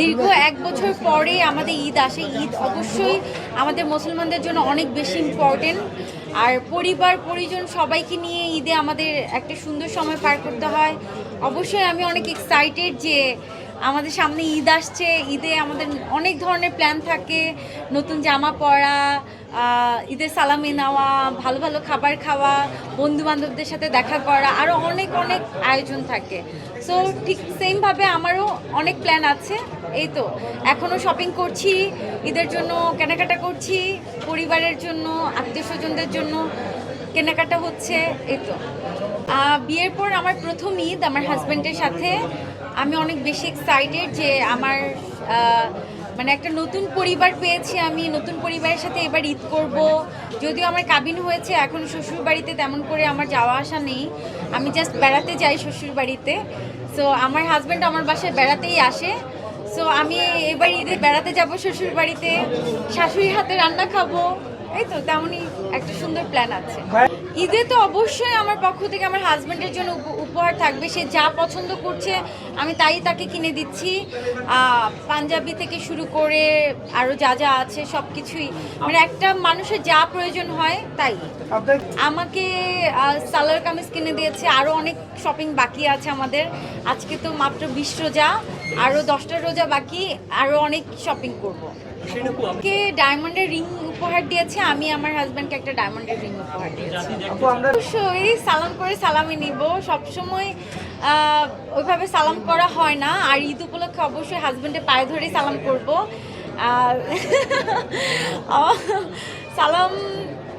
দীর্ঘ এক বছর পরে আমাদের ঈদ আসে। ঈদ অবশ্যই আমাদের মুসলমানদের জন্য অনেক বেশি ইম্পর্টেন্ট আর পরিবার, পরিজন সবাইকে নিয়ে ঈদে আমাদের একটা সুন্দর সময় পার করতে হয়। অবশ্যই আমি অনেক এক্সাইটেড যে আমাদের সামনে ঈদ আসছে। ঈদে আমাদের অনেক ধরনের প্ল্যান থাকে। নতুন জামা পরা ঈদের সালামি নেওয়া, ভালো ভালো খাবার খাওয়া বন্ধু বান্ধবদের সাথে দেখা করা আরও অনেক অনেক আয়োজন থাকে। সো ঠিক সেমভাবে আমারও অনেক প্ল্যান আছে। এই তো এখনও শপিং করছি, ঈদের জন্য কেনাকাটা করছি, পরিবারের জন্য, আত্মীয় স্বজনদের জন্য কেনাকাটা হচ্ছে, এই তো। বিয়ের পর আমার প্রথম ঈদ আমার হাজব্যান্ডের সাথে। আমি অনেক বেশি এক্সাইটেড যে আমার মানে একটা নতুন পরিবার পেয়েছি আমি, নতুন পরিবারের সাথে এবার ঈদ করব। যদিও আমার কাবিন হয়েছে, এখন শ্বশুর বাড়িতে তেমন করে আমার যাওয়া আসা নেই। আমি জাস্ট বেড়াতে যাই শ্বশুর বাড়িতে সো আমার হাজব্যান্ড আমার বাসায় বেড়াতেই আসে। সো আমি এবার ঈদে বেড়াতে যাব শ্বশুর বাড়িতে শাশুড়ির হাতে রান্না খাব। এই তো তেমনই একটা সুন্দর প্ল্যান আছে। ঈদে তো অবশ্যই আমার পক্ষ থেকে আমার হাজব্যান্ডের জন্য উপ- উপহার থাকবে। সে যা পছন্দ করছে আমি তাই তাকে কিনে দিচ্ছি। পাঞ্জাবি থেকে শুরু করে আরও যা যা আছে সব কিছুই মানে একটা মানুষের যা প্রয়োজন হয় তাই। আমাকে সালোয়ার কামিজ কিনে দিয়েছে। আরও অনেক শপিং বাকি আছে আমাদের। আজকে তো মাত্র বিশ রোজা আরও দশটা রোজা বাকি আরও অনেক শপিং করব। কে ডায়মন্ডের রিং উপহার দিয়েছে আমি আমার হাজব্যান্ডকে একটা ডায়মন্ডের রিং উপহার দিয়েছি। আমরা অবশ্যই সালাম করে সালামি নিব। সবসময় ওইভাবে সালাম করা হয় না। আর ঈদ উপলক্ষে অবশ্যই হাজব্যান্ডের পায়ে ধরেই সালাম করব। আর সালাম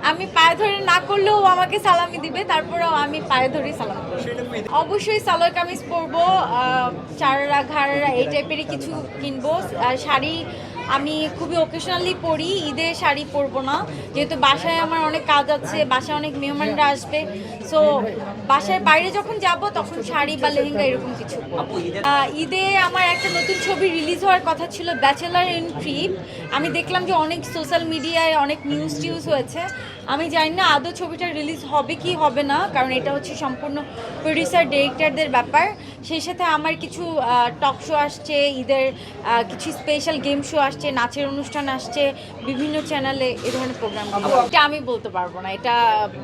আমি পায়ে ধরে না করলেও আমাকে সালামি দিবে তারপরেও আমি পায়ে ধরেই সালাম অবশ্যই সালোয়ার কামিজ পরবো আহ, চাররা ঘাড়রা এই টাইপেরই কিছু কিনবো আর শাড়ি আমি খুবই ওকেশনালি পরি, ঈদে শাড়ি পরবো না। যেহেতু বাসায় আমার অনেক কাজ আছে, বাসায় অনেক মেহমানরা আসবে সো বাসার বাইরে যখন যাব, তখন শাড়ি বা লেহেঙ্গা এরকম কিছু। ঈদে আমার একটা নতুন ছবি রিলিজ হওয়ার কথা ছিল ব্যাচেলার ইন ট্রিপ আমি দেখলাম যে অনেক সোশ্যাল মিডিয়ায় অনেক নিউজ টিউজ হয়েছে। আমি জানি না আদৌ ছবিটা রিলিজ হবে কি হবে না, কারণ এটা হচ্ছে সম্পূর্ণ প্রডিউসার ডিরেক্টরদের ব্যাপার। সেই সাথে আমার কিছু টক শো আসছে, ঈদের কিছু স্পেশাল গেম শো আসছে, নাচের অনুষ্ঠান আসছে, বিভিন্ন চ্যানেলে এই ধরনের প্রোগ্রাম এটা আমি বলতে পারব না, এটা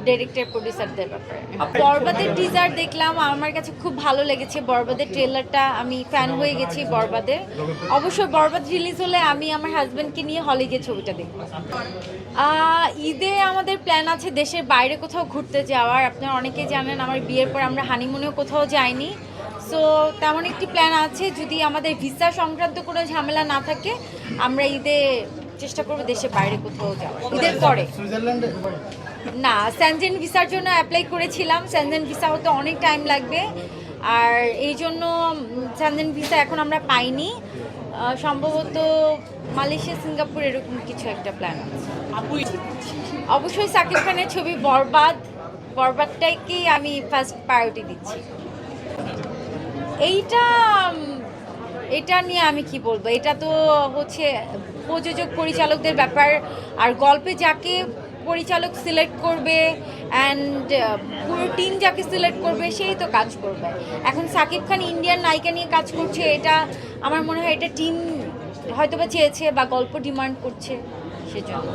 ডিরেক্টর প্রডিউসারদের ব্যাপারে। বরবাদের টিজার দেখলাম আমার কাছে খুব ভালো লেগেছে। বরবাদের ট্রেলারটা আমি ফ্যান হয়ে গেছি বরবাদের। অবশ্যই বরবাদ রিলিজ হলে আমি আমার হাজব্যান্ডকে নিয়ে হলে গিয়ে ছবিটা দেখব। ঈদে আমাদের প্ল্যান আছে দেশের বাইরে কোথাও ঘুরতে যাওয়ার। আপনারা অনেকেই জানেন আমার বিয়ের পর আমরা হানিমুনেও কোথাও যাইনি। সো তেমন একটি প্ল্যান আছে যদি আমাদের ভিসা সংক্রান্ত কোনো ঝামেলা না থাকে আমরা ঈদে চেষ্টা করব দেশের বাইরে কোথাও যাওয়ার। ঈদের পরে। সুইজারল্যান্ডে? না স্যানজেন ভিসার জন্য অ্যাপ্লাই করেছিলাম। স্যানজেন ভিসা হতে অনেক টাইম লাগবে। আর এই জন্য স্যানজেন ভিসা এখন আমরা পাইনি। সম্ভবত মালয়েশিয়া, সিঙ্গাপুর এরকম কিছু একটা প্ল্যান আছে। অবশ্যই সাকিব খানের ছবি বরবাদ। বরবাদটাকেই আমি ফার্স্ট প্রায়োরিটি দিচ্ছি। এইটা এটা নিয়ে আমি কি বলব? এটা তো হচ্ছে প্রযোজক পরিচালকদের ব্যাপার। আর গল্পে যাকে পরিচালক সিলেক্ট করবে অ্যান্ড পুরো টিম যাকে সিলেক্ট করবে সেই তো কাজ করবে। এখন সাকিব খান ইন্ডিয়ান নায়িকা নিয়ে কাজ করছে, এটা আমার মনে হয় এটা টিম হয়তো বা চেয়েছে বা গল্প ডিমান্ড করছে সেজন্য।